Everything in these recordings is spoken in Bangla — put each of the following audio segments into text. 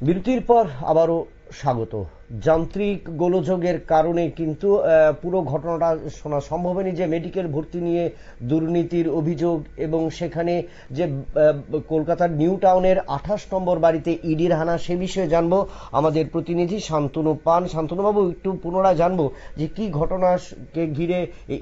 বিরতির পর আবারও স্বাগত। যান্ত্রিক গোলযোগের কারণে কিন্তু পুরো ঘটনাটা শোনা সম্ভব হয়নি যে মেডিকেল ভর্তি নিয়ে দুর্নীতির অভিযোগ এবং সেখানে যে কলকাতার নিউ টাউনের আঠাশ নম্বর বাড়িতে ইডির হানা সে বিষয়ে জানব। আমাদের প্রতিনিধি শান্তনু পান। শান্তনুবাবু একটু পুনরায় জানব যে কি ঘটনাকে ঘিরে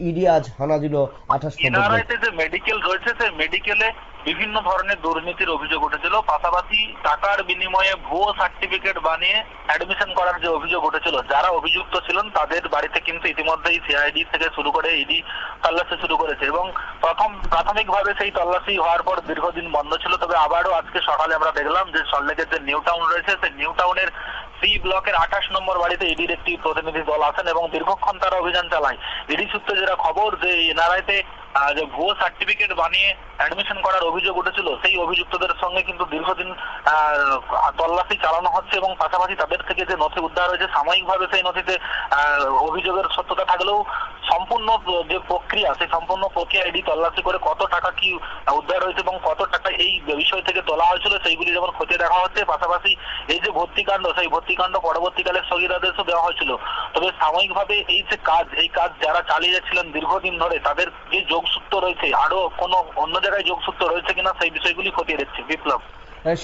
ইডি আজ হানা দিল আঠাশ নম্বর যে মেডিকেল রয়েছে সেই মেডিকেলে বিভিন্ন ধরনের দুর্নীতির অভিযোগ উঠেছিল। পাশাপাশি টাকার বিনিময়ে ভুয়ো সার্টিফিকেট বানিয়ে অ্যাডমিশন করার যে অভিযোগ উঠেছিল, যারা অভিযুক্ত ছিলেন তাদের বাড়িতে কিন্তু ইতিমধ্যেই সিআইডি থেকে শুরু করে ইডি তল্লাশি শুরু করেছে এবং প্রথম, প্রাথমিকভাবে সেই তল্লাশি হওয়ার পর দীর্ঘদিন বন্ধ ছিল। তবে আবারও আজকে সকালে আমরা দেখলাম যে সল্টলেকের যে নিউ টাউন রয়েছে, সেই নিউ টাউনের সি ব্লকের আঠাশ নম্বর বাড়িতে ইডির একটি প্রতিনিধি দল আসেন এবং দীর্ঘক্ষণ তারা অভিযান চালায়। ইডি সূত্রে যেটা খবর যে এনআরআইতে যে ভুয়ো সার্টিফিকেট বানিয়ে অ্যাডমিশন করার অভিযোগ উঠেছিল, সেই অভিযুক্তদের সঙ্গে কিন্তু দীর্ঘদিন তল্লাশি চালানো হচ্ছে এবং পাশাপাশি তাদের থেকে যে নথি উদ্ধার হয়েছে, সাময়িকভাবে সেই নথিতে অভিযোগের সত্যতা থাকলেও সম্পূর্ণ যে প্রক্রিয়া, সেই সম্পূর্ণ প্রক্রিয়া ইডি তল্লাশি করে কত টাকা কি উদ্ধার হয়েছে এবং কত টাকা এই বিষয় থেকে তোলা হয়েছিল, সেইগুলি যেমন খতিয়ে দেখা হচ্ছে। পাশাপাশি এই যে ভর্তিকাণ্ড, সেই ভর্তিকাণ্ড পরবর্তীকালে স্থগিতাদেশও দেওয়া হয়েছিল। তবে সাময়িকভাবে এই যে কাজ, এই কাজ যারা চালিয়ে যাচ্ছিলেন দীর্ঘদিন ধরে, তাদের যে যোগসূত্র রয়েছে আরও কোনো অন্য জায়গায় যোগসূত্র রয়েছে কিনা, সেই বিষয়গুলি খতিয়ে দেখছে। বিপ্লব।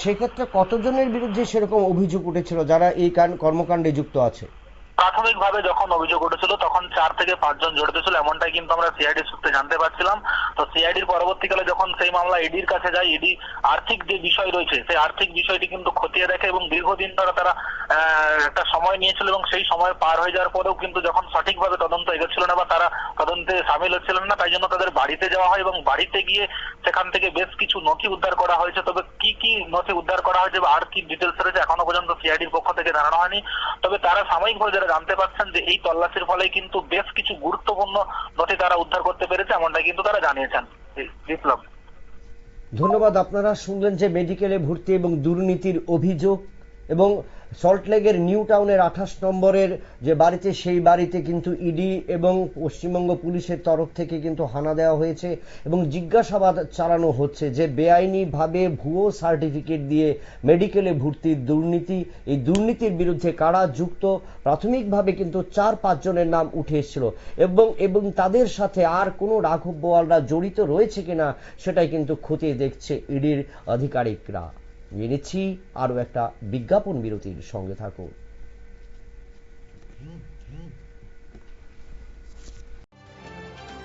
সেক্ষেত্রে কতজনের বিরুদ্ধে সেরকম অভিযোগ উঠেছিল যারা এই কর্মকাণ্ডে যুক্ত আছে? প্রাথমিকভাবে যখন অভিযোগ উঠেছিল, তখন চার থেকে পাঁচজন জড়িত ছিল, এমনটাই কিন্তু আমরা সিআইডি সূত্রে জানতে পারছিলাম। তো সিআইডির পরবর্তীকালে যখন সেই মামলা ইডির কাছে যায় ইডি আর্থিক যে বিষয় রয়েছে, সেই আর্থিক বিষয়টি কিন্তু খতিয়ে দেখে এবং দীর্ঘদিন ধরে তারা একটা সময় নিয়েছিল এবং সেই সময় পার হয়ে যাওয়ার পরেও কিন্তু যখন সঠিকভাবে তদন্ত এগোচ্ছিল না বা তারা তদন্তে সামিল হচ্ছিলেন না, তাই জন্য তাদের বাড়িতে যাওয়া হয় এবং বাড়িতে গিয়ে সেখান থেকে বেশ কিছু নথি উদ্ধার করা হয়েছে। তবে কি কি নথি উদ্ধার করা হয়েছে বা আর কি ডিটেলস রয়েছে, এখনও পর্যন্ত সিআইডির পক্ষ থেকে জানানো হয়নি। তবে তারা সাময়িকভাবে যারা জানতে পারছেন যে এই তল্লাশির ফলে কিন্তু বেশ কিছু গুরুত্বপূর্ণ নথি তারা উদ্ধার করতে পেরেছে এমনটা কিন্তু তারা জানিয়েছেন। বিপ্লব ধন্যবাদ, আপনারা শুনলেন যে মেডিকেলে ভর্তি এবং দুর্নীতির অভিযোগ এবং সল্টলেকের নিউ টাউনের আঠাশ নম্বরের যে বাড়িতে, সেই বাড়িতে কিন্তু ইডি এবং পশ্চিমবঙ্গ পুলিশের তরফ থেকে কিন্তু হানা দেওয়া হয়েছে এবং জিজ্ঞাসাবাদ চালানো হচ্ছে যে বেআইনিভাবে ভুয়ো সার্টিফিকেট দিয়ে মেডিকেলে ভর্তির দুর্নীতি, এই দুর্নীতির বিরুদ্ধে কারা যুক্ত? প্রাথমিকভাবে কিন্তু চার পাঁচজনের নাম উঠে এসেছিল এবং এবং তাদের সাথে আর কোনো রাঘব বোয়ালরা জড়িত রয়েছে কিনা সেটাই কিন্তু খতিয়ে দেখছে ইডির আধিকারিকরা। নিয়ে নিচ্ছি আরও একটা বিজ্ঞাপন বিরতির সঙ্গে থাকুন।